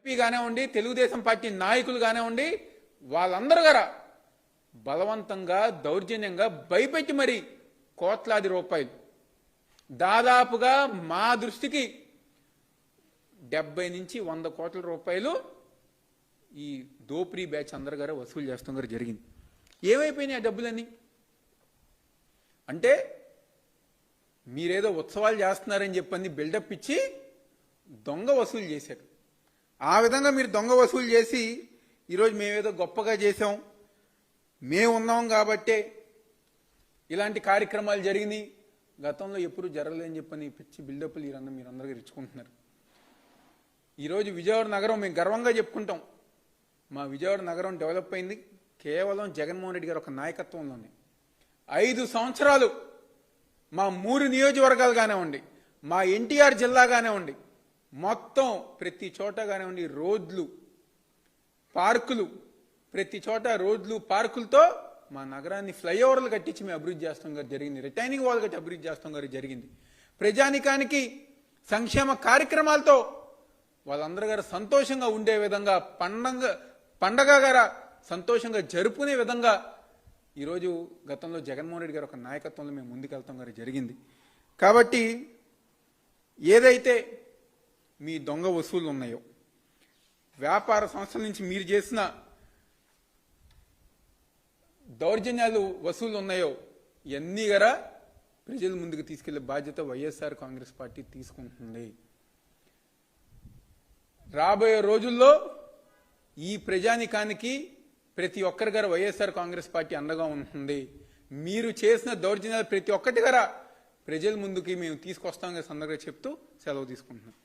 ఎంపీగానే ఉండి తెలుగుదేశం పార్టీ నాయకులు కానివ్వండి వాళ్ళందరూ గారా బలవంతంగా దౌర్జన్యంగా భయపెట్టి మరి కోట్లాది రూపాయలు. దాదాపుగా మా దృష్టికి డెబ్బై నుంచి వంద కోట్ల రూపాయలు ఈ దోపిడీ బ్యాచ్ అందరు గారు వసూలు చేస్తాం జరిగింది. ఏమైపోయినాయి ఆ డబ్బులన్నీ? అంటే మీరేదో ఉత్సవాలు చేస్తున్నారని చెప్పని బిల్డప్ ఇచ్చి దొంగ వసూలు చేశారు. ఆ విధంగా మీరు దొంగ వసూలు చేసి ఈరోజు మేమేదో గొప్పగా చేసాం మేము ఉన్నాం కాబట్టే ఇలాంటి కార్యక్రమాలు జరిగినాయి గతంలో ఎప్పుడు జరగలేదని చెప్పని పిచ్చి బిల్డప్లు మీరు అందరికి ఇచ్చుకుంటున్నారు ఈరోజు విజయవాడ నగరం మేము గర్వంగా చెప్పుకుంటాం. మా విజయవాడ నగరం డెవలప్ అయింది. కేవలం జగన్మోహన్ రెడ్డి గారు ఒక నాయకత్వంలోనే. ఐదు సంవత్సరాలు మా మూడు నియోజకవర్గాలు కానివ్వండి మా ఎన్టీఆర్ జిల్లా కానివ్వండి మొత్తం ప్రతి చోట కానివ్వండి రోడ్లు పార్కులు ప్రతి చోట రోడ్లు పార్కులతో మా నగరాన్ని ఫ్లైఓవర్లు కట్టించి మేము అభివృద్ధి చేస్తాం గారు జరిగింది. రిటైనింగ్ వాల్ కట్టి అభివృద్ధి చేస్తాం గారు జరిగింది. ప్రజానికానికి సంక్షేమ కార్యక్రమాలతో వాళ్ళందరూ గారు సంతోషంగా ఉండే విధంగా పండగ పండగ గారు సంతోషంగా జరుపుకునే విధంగా ఈరోజు గతంలో జగన్మోహన్ రెడ్డి గారు ఒక నాయకత్వంలో మేము ముందుకెళ్తాం గారు జరిగింది. కాబట్టి ఏదైతే మీ దొంగ వసూళ్ళు ఉన్నాయో వ్యాపార సంస్థల నుంచి మీరు చేసిన దౌర్జన్యాలు వసూలు ఉన్నాయో ఇవన్నీ గరా ప్రజల ముందుకు తీసుకెళ్ళే బాధ్యత వైఎస్ఆర్ కాంగ్రెస్ పార్టీ తీసుకుంటుంది. రాబోయే రోజుల్లో ఈ ప్రజానికానికి ప్రతి ఒక్కరి గారు వైఎస్ఆర్ కాంగ్రెస్ పార్టీ అండగా ఉంటుంది. మీరు చేసిన దౌర్జన్యాలు ప్రతి ఒక్కటి గారా ప్రజల ముందుకి మేము తీసుకొస్తాం సందర్భంగా చెప్తూ సెలవు తీసుకుంటున్నాం.